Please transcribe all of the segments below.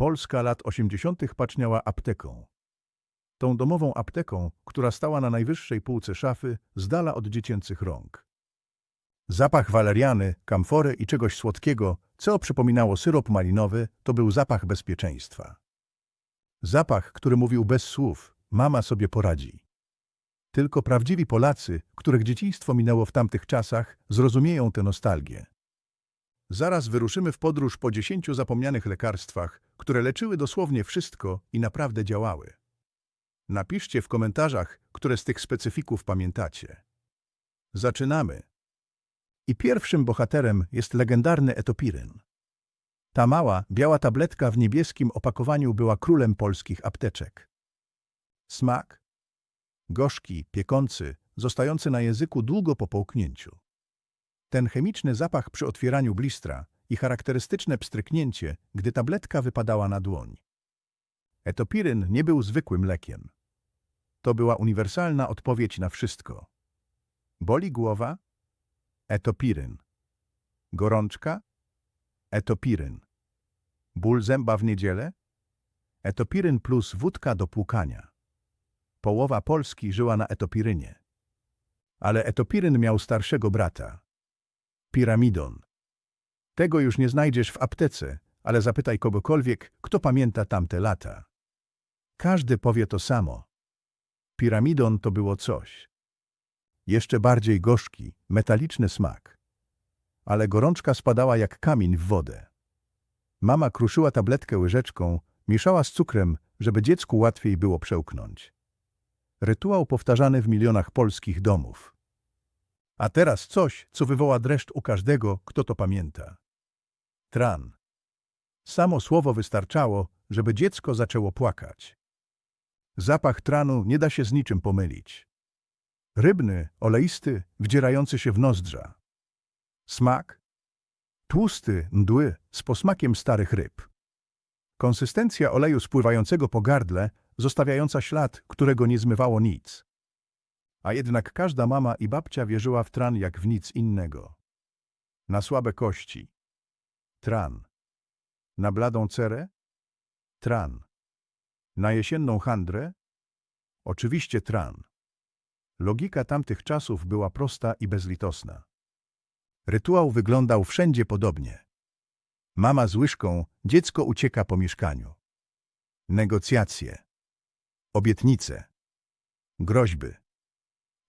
Polska lat 80. paczniała apteką. Tą domową apteką, która stała na najwyższej półce szafy, z dala od dziecięcych rąk. Zapach waleriany, kamfory i czegoś słodkiego, co przypominało syrop malinowy, to był zapach bezpieczeństwa. Zapach, który mówił bez słów, mama sobie poradzi. Tylko prawdziwi Polacy, których dzieciństwo minęło w tamtych czasach, zrozumieją tę nostalgię. Zaraz wyruszymy w podróż po dziesięciu zapomnianych lekarstwach, które leczyły dosłownie wszystko i naprawdę działały. Napiszcie w komentarzach, które z tych specyfików pamiętacie. Zaczynamy. I pierwszym bohaterem jest legendarny etopiryn. Ta mała, biała tabletka w niebieskim opakowaniu była królem polskich apteczek. Smak? Gorzki, piekący, zostający na języku długo po połknięciu. Ten chemiczny zapach przy otwieraniu blistra i charakterystyczne pstryknięcie, gdy tabletka wypadała na dłoń. Etopiryn nie był zwykłym lekiem. To była uniwersalna odpowiedź na wszystko. Boli głowa? Etopiryn. Gorączka? Etopiryn. Ból zęba w niedzielę? Etopiryn plus wódka do płukania. Połowa Polski żyła na etopirynie. Ale etopiryn miał starszego brata. Piramidon. Tego już nie znajdziesz w aptece, ale zapytaj kogokolwiek, kto pamięta tamte lata. Każdy powie to samo. Piramidon to było coś. Jeszcze bardziej gorzki, metaliczny smak. Ale gorączka spadała jak kamień w wodę. Mama kruszyła tabletkę łyżeczką, mieszała z cukrem, żeby dziecku łatwiej było przełknąć. Rytuał powtarzany w milionach polskich domów. A teraz coś, co wywoła dreszcz u każdego, kto to pamięta. Tran. Samo słowo wystarczało, żeby dziecko zaczęło płakać. Zapach tranu nie da się z niczym pomylić. Rybny, oleisty, wdzierający się w nozdrza. Smak? Tłusty, mdły, z posmakiem starych ryb. Konsystencja oleju spływającego po gardle, zostawiająca ślad, którego nie zmywało nic. A jednak każda mama i babcia wierzyła w tran jak w nic innego. Na słabe kości. Tran. Na bladą cerę? Tran. Na jesienną handrę? Oczywiście tran. Logika tamtych czasów była prosta i bezlitosna. Rytuał wyglądał wszędzie podobnie. Mama z łyżką, dziecko ucieka po mieszkaniu. Negocjacje. Obietnice. Groźby.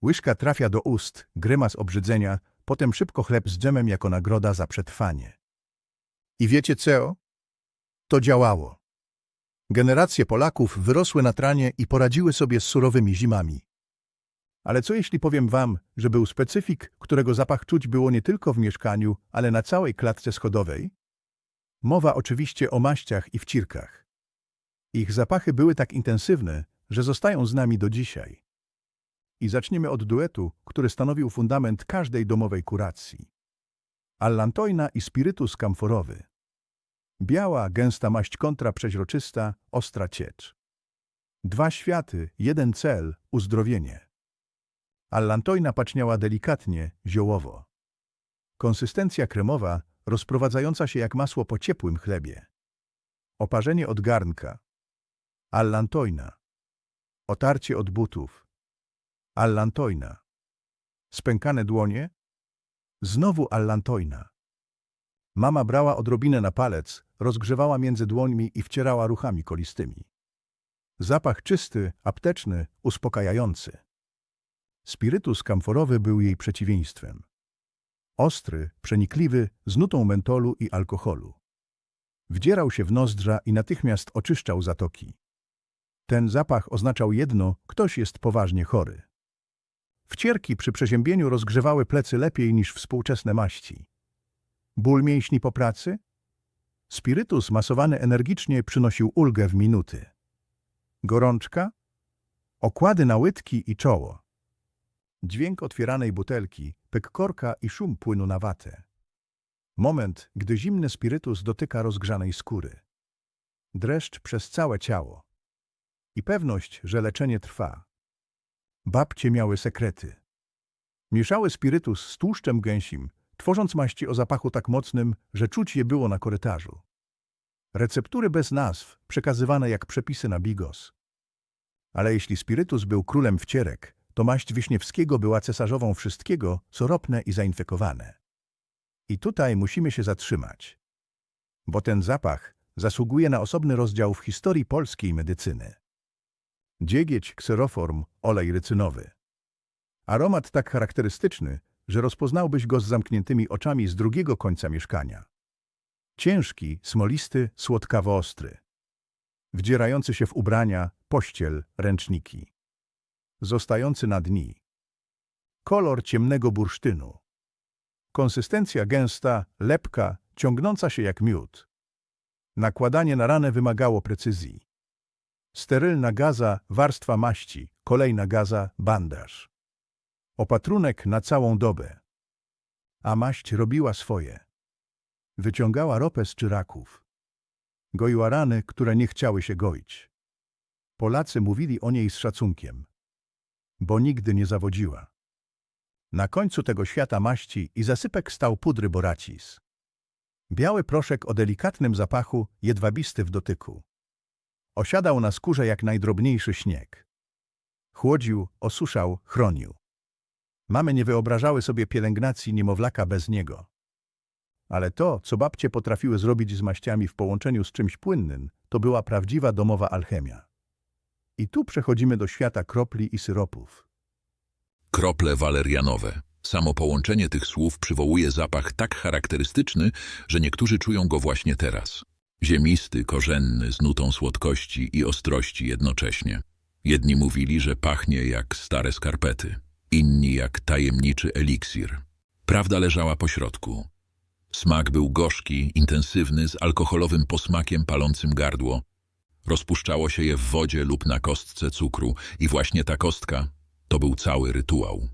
Łyżka trafia do ust, grymas obrzydzenia, potem szybko chleb z dżemem jako nagroda za przetrwanie. I wiecie co? To działało. Generacje Polaków wyrosły na tranie i poradziły sobie z surowymi zimami. Ale co jeśli powiem wam, że był specyfik, którego zapach czuć było nie tylko w mieszkaniu, ale na całej klatce schodowej? Mowa oczywiście o maściach i wcirkach. Ich zapachy były tak intensywne, że zostają z nami do dzisiaj. I zaczniemy od duetu, który stanowił fundament każdej domowej kuracji. Allantoina i spirytus kamforowy. Biała, gęsta maść kontra przeźroczysta, ostra ciecz. Dwa światy, jeden cel, uzdrowienie. Allantoina paczniała delikatnie, ziołowo. Konsystencja kremowa, rozprowadzająca się jak masło po ciepłym chlebie. Oparzenie od garnka. Allantoina. Otarcie od butów. Allantoina. Spękane dłonie. Znowu allantoina. Mama brała odrobinę na palec, rozgrzewała między dłońmi i wcierała ruchami kolistymi. Zapach czysty, apteczny, uspokajający. Spirytus kamforowy był jej przeciwieństwem. Ostry, przenikliwy, z nutą mentolu i alkoholu. Wdzierał się w nozdrza i natychmiast oczyszczał zatoki. Ten zapach oznaczał jedno, ktoś jest poważnie chory. Wcierki przy przeziębieniu rozgrzewały plecy lepiej niż współczesne maści. Ból mięśni po pracy? Spirytus masowany energicznie przynosił ulgę w minuty. Gorączka? Okłady na łydki i czoło. Dźwięk otwieranej butelki, pyk korka i szum płynu na watę. Moment, gdy zimny spirytus dotyka rozgrzanej skóry. Dreszcz przez całe ciało. I pewność, że leczenie trwa. Babcie miały sekrety. Mieszały spirytus z tłuszczem gęsim, tworząc maści o zapachu tak mocnym, że czuć je było na korytarzu. Receptury bez nazw, przekazywane jak przepisy na bigos. Ale jeśli spirytus był królem wcierek, to maść Wiśniewskiego była cesarzową wszystkiego, co ropne i zainfekowane. I tutaj musimy się zatrzymać. Bo ten zapach zasługuje na osobny rozdział w historii polskiej medycyny. Dziegieć, kseroform, olej rycynowy. Aromat tak charakterystyczny, że rozpoznałbyś go z zamkniętymi oczami z drugiego końca mieszkania. Ciężki, smolisty, słodkawo-ostry. Wdzierający się w ubrania, pościel, ręczniki. Zostający na dni. Kolor ciemnego bursztynu. Konsystencja gęsta, lepka, ciągnąca się jak miód. Nakładanie na ranę wymagało precyzji. Sterylna gaza, warstwa maści, kolejna gaza, bandaż. Opatrunek na całą dobę. A maść robiła swoje. Wyciągała ropę z czyraków. Goiła rany, które nie chciały się goić. Polacy mówili o niej z szacunkiem, bo nigdy nie zawodziła. Na końcu tego świata maści i zasypek stał pudry boracis. Biały proszek o delikatnym zapachu, jedwabisty w dotyku. Osiadał na skórze jak najdrobniejszy śnieg. Chłodził, osuszał, chronił. Mamy nie wyobrażały sobie pielęgnacji niemowlaka bez niego. Ale to, co babcie potrafiły zrobić z maściami w połączeniu z czymś płynnym, to była prawdziwa domowa alchemia. I tu przechodzimy do świata kropli i syropów. Krople walerianowe. Samo połączenie tych słów przywołuje zapach tak charakterystyczny, że niektórzy czują go właśnie teraz. Ziemisty, korzenny, z nutą słodkości i ostrości jednocześnie. Jedni mówili, że pachnie jak stare skarpety, inni jak tajemniczy eliksir. Prawda leżała po środku. Smak był gorzki, intensywny, z alkoholowym posmakiem palącym gardło. Rozpuszczało się je w wodzie lub na kostce cukru i właśnie ta kostka to był cały rytuał.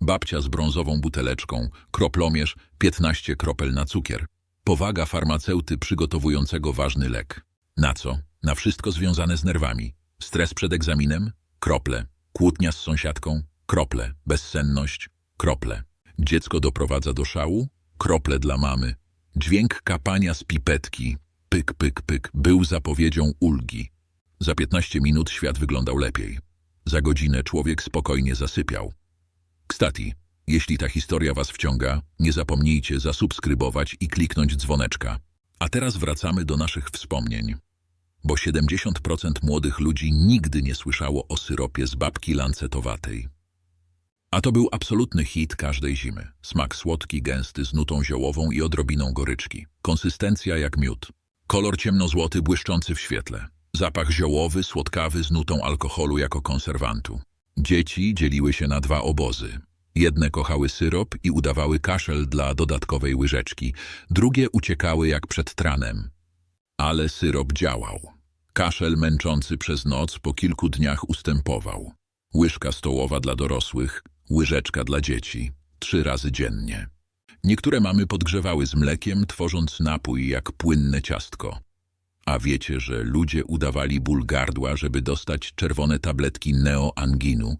Babcia z brązową buteleczką, kroplomierz, 15 kropel na cukier. Powaga farmaceuty przygotowującego ważny lek. Na co? Na wszystko związane z nerwami. Stres przed egzaminem? Krople. Kłótnia z sąsiadką? Krople. Bezsenność? Krople. Dziecko doprowadza do szału? Krople dla mamy. Dźwięk kapania z pipetki, pyk, pyk, pyk, był zapowiedzią ulgi. Za 15 minut świat wyglądał lepiej. Za godzinę człowiek spokojnie zasypiał. Kstati, jeśli ta historia Was wciąga, nie zapomnijcie zasubskrybować i kliknąć dzwoneczka. A teraz wracamy do naszych wspomnień. Bo 70% młodych ludzi nigdy nie słyszało o syropie z babki lancetowatej. A to był absolutny hit każdej zimy. Smak słodki, gęsty, z nutą ziołową i odrobiną goryczki. Konsystencja jak miód. Kolor ciemnozłoty, błyszczący w świetle. Zapach ziołowy, słodkawy, z nutą alkoholu jako konserwantu. Dzieci dzieliły się na dwa obozy. Jedne kochały syrop i udawały kaszel dla dodatkowej łyżeczki, drugie uciekały jak przed tranem. Ale syrop działał. Kaszel męczący przez noc po kilku dniach ustępował. Łyżka stołowa dla dorosłych, łyżeczka dla dzieci, trzy razy dziennie. Niektóre mamy podgrzewały z mlekiem, tworząc napój jak płynne ciastko. A wiecie, że ludzie udawali ból gardła, żeby dostać czerwone tabletki neoanginu.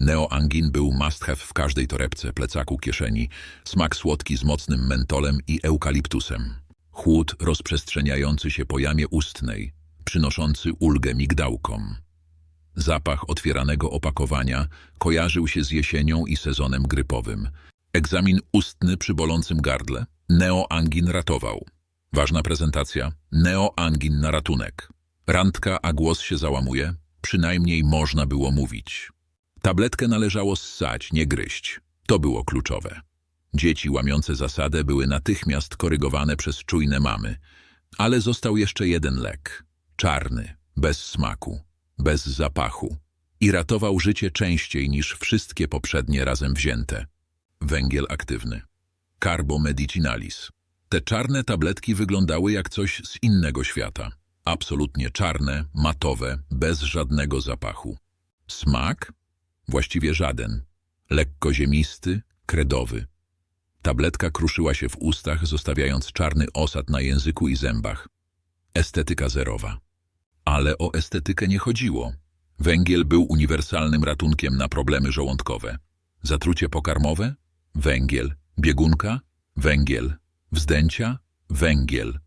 Neoangin był must have w każdej torebce, plecaku, kieszeni. Smak słodki z mocnym mentolem i eukaliptusem. Chłód rozprzestrzeniający się po jamie ustnej, przynoszący ulgę migdałkom. Zapach otwieranego opakowania kojarzył się z jesienią i sezonem grypowym. Egzamin ustny przy bolącym gardle. Neoangin ratował. Ważna prezentacja. Neoangin na ratunek. Randka, a głos się załamuje. Przynajmniej można było mówić. Tabletkę należało ssać, nie gryźć. To było kluczowe. Dzieci łamiące zasadę były natychmiast korygowane przez czujne mamy. Ale został jeszcze jeden lek. Czarny, bez smaku, bez zapachu. I ratował życie częściej niż wszystkie poprzednie razem wzięte. Węgiel aktywny. Carbo medicinalis. Te czarne tabletki wyglądały jak coś z innego świata. Absolutnie czarne, matowe, bez żadnego zapachu. Smak? Właściwie żaden. Lekko ziemisty, kredowy. Tabletka kruszyła się w ustach, zostawiając czarny osad na języku i zębach. Estetyka zerowa. Ale o estetykę nie chodziło. Węgiel był uniwersalnym ratunkiem na problemy żołądkowe. Zatrucie pokarmowe? Węgiel. Biegunka? Węgiel. Wzdęcia? Węgiel.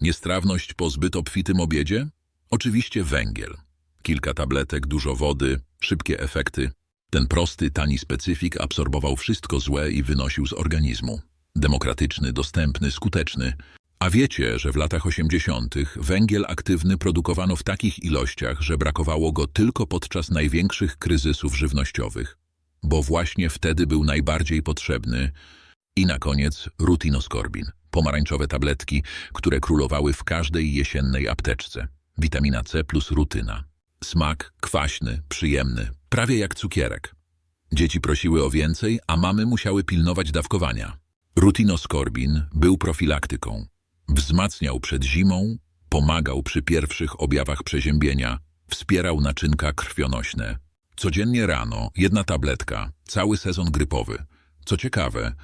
Niestrawność po zbyt obfitym obiedzie? Oczywiście węgiel. Kilka tabletek, dużo wody, szybkie efekty. Ten prosty, tani specyfik absorbował wszystko złe i wynosił z organizmu. Demokratyczny, dostępny, skuteczny. A wiecie, że w latach 80. węgiel aktywny produkowano w takich ilościach, że brakowało go tylko podczas największych kryzysów żywnościowych, bo właśnie wtedy był najbardziej potrzebny. I na koniec rutinoskorbin, pomarańczowe tabletki, które królowały w każdej jesiennej apteczce. Witamina C plus rutyna. Smak kwaśny, przyjemny, prawie jak cukierek. Dzieci prosiły o więcej, a mamy musiały pilnować dawkowania. Rutinoskorbin był profilaktyką. Wzmacniał przed zimą, pomagał przy pierwszych objawach przeziębienia, wspierał naczynka krwionośne. Codziennie rano jedna tabletka, cały sezon grypowy. Co ciekawe,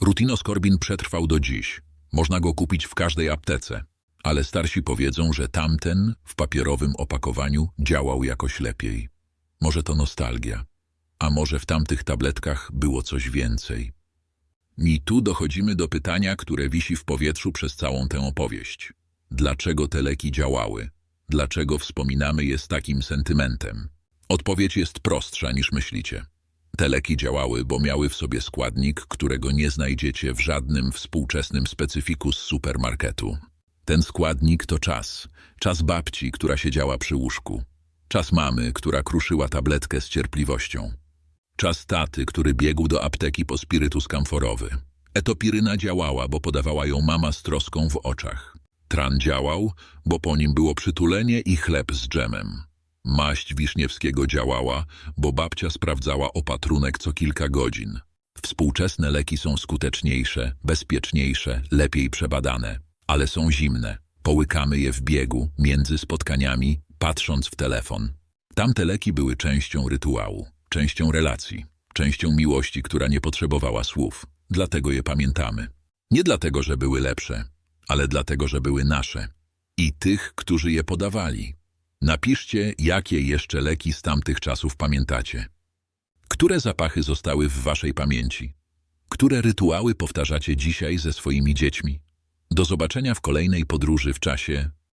rutinoskorbin przetrwał do dziś. Można go kupić w każdej aptece. Ale starsi powiedzą, że tamten w papierowym opakowaniu działał jakoś lepiej. Może to nostalgia, a może w tamtych tabletkach było coś więcej. I tu dochodzimy do pytania, które wisi w powietrzu przez całą tę opowieść. Dlaczego te leki działały? Dlaczego wspominamy je z takim sentymentem? Odpowiedź jest prostsza niż myślicie. Te leki działały, bo miały w sobie składnik, którego nie znajdziecie w żadnym współczesnym specyfiku z supermarketu. Ten składnik to czas. Czas babci, która siedziała przy łóżku. Czas mamy, która kruszyła tabletkę z cierpliwością. Czas taty, który biegł do apteki po spirytus kamforowy. Etopiryna działała, bo podawała ją mama z troską w oczach. Tran działał, bo po nim było przytulenie i chleb z dżemem. Maść Wiszniewskiego działała, bo babcia sprawdzała opatrunek co kilka godzin. Współczesne leki są skuteczniejsze, bezpieczniejsze, lepiej przebadane, ale są zimne. Połykamy je w biegu, między spotkaniami, patrząc w telefon. Tamte leki były częścią rytuału, częścią relacji, częścią miłości, która nie potrzebowała słów. Dlatego je pamiętamy. Nie dlatego, że były lepsze, ale dlatego, że były nasze. I tych, którzy je podawali. Napiszcie, jakie jeszcze leki z tamtych czasów pamiętacie. Które zapachy zostały w waszej pamięci? Które rytuały powtarzacie dzisiaj ze swoimi dziećmi? Do zobaczenia w kolejnej podróży w czasie